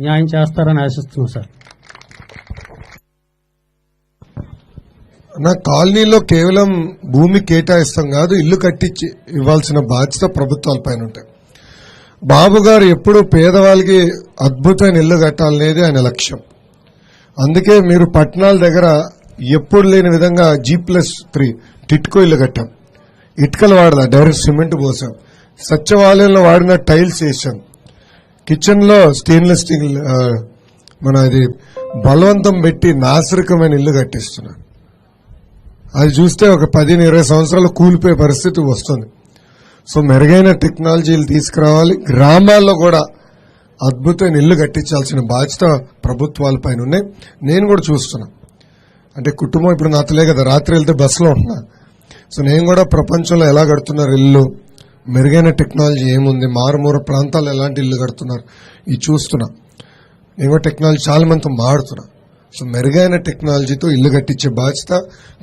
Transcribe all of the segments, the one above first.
న్యాయం చేస్తారని ఆశిస్తున్నాం సార్. నా కాలనీలో కేవలం భూమి కేటాయిస్తాం కాదు ఇల్లు కట్టించి ఇవ్వాల్సిన బాధ్యత ప్రభుత్వాల పైన ఉంటాయి బాబు గారు ఎప్పుడు పేదవాళ్ళకి అద్భుతమైన ఇల్లు కట్టాలనేది ఆయన లక్ష్యం. అందుకే మీరు పట్టణాల దగ్గర ఎప్పుడు లేని విధంగా జీ ప్లస్ త్రీ టిట్కో ఇల్లు కట్టాం. ఇటుకలు వాడదా డైరెక్ట్ సిమెంట్ పోసాం. సత్యవాలయంలో వాడిన టైల్స్ వేసాం. కిచెన్లో స్టెయిన్లెస్ స్టీల్ మన అది బలవంతం పెట్టి నాసరికమైన ఇల్లు కట్టిస్తున్నాను అది చూస్తే ఒక పదిహేను ఇరవై సంవత్సరాలు కూలిపోయే పరిస్థితి వస్తుంది. సో మెరుగైన టెక్నాలజీలు తీసుకురావాలి. గ్రామాల్లో కూడా అద్భుతమైన ఇల్లు కట్టించాల్సిన బాధ్యత ప్రభుత్వాల పైన ఉన్నాయి. నేను కూడా చూస్తున్నా. అంటే కుటుంబం ఇప్పుడు నాతలే కదా రాత్రి వెళ్తే బస్సులో ఉంటున్నా. సో నేను కూడా ప్రపంచంలో ఎలా కడుతున్నారు ఇల్లు? మెరుగైన టెక్నాలజీ ఏముంది? మారుమూర ప్రాంతాలు ఎలాంటి ఇల్లు కడుతున్నారు? ఇది చూస్తున్నా. నేను టెక్నాలజీ చాలా మందితో మాడుతున్నా. సో మెరుగైన టెక్నాలజీతో ఇల్లు కట్టించే బాధ్యత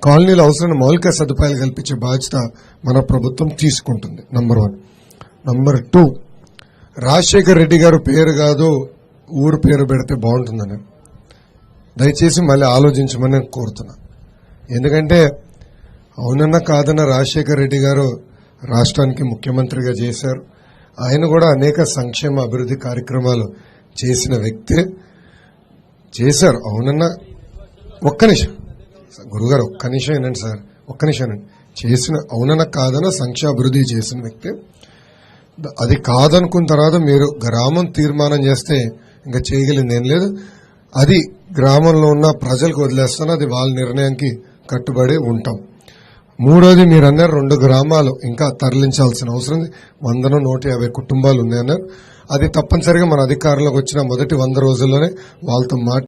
కాలనీలు అవసరమైన మౌలిక సదుపాయాలు కల్పించే బాధ్యత మన ప్రభుత్వం తీసుకుంటుంది number one number two Rajasekhar Reddy గారు పేరు కాదు ఊరు పేరు పెడితే బాగుంటుందని దయచేసి మళ్ళీ ఆలోచించమని నేను కోరుతున్నా. ఎందుకంటే అవునన్నా కాదన్న రాజశేఖర్ రెడ్డి గారు రాష్ట్రానికి ముఖ్యమంత్రిగా చేశారు. ఆయన కూడా అనేక సంక్షేమ అభివృద్ధి కార్యక్రమాలు చేసిన వ్యక్తే. చేశారు. అవునన్నా ఒక్క నిమిషం. గురుగారు ఒక్క నిమిషం ఏనండి సార్. ఒక్క నిమిషం అండి చేసిన అవునన్నా కాదన సంక్షేమ అభివృద్ధి చేసిన వ్యక్తే. అది కాదనుకున్న తర్వాత మీరు గ్రామం తీర్మానం చేస్తే ఇంకా చేయగలిగింది ఏం లేదు. అది గ్రామంలో ఉన్న ప్రజలకు వదిలేస్తాను. అది వాళ్ళ నిర్ణయానికి కట్టుబడి ఉంటాం. మూడోది మీరన్నారు రెండు గ్రామాలు ఇంకా తరలించాల్సిన అవసరం ఉంది. వందను నూట యాభై కుటుంబాలు ఉన్నాయన్నారు. అది తప్పనిసరిగా మన అధికారంలోకి వచ్చిన మొదటి వంద రోజుల్లోనే వాళ్ళతో మాట్లాడి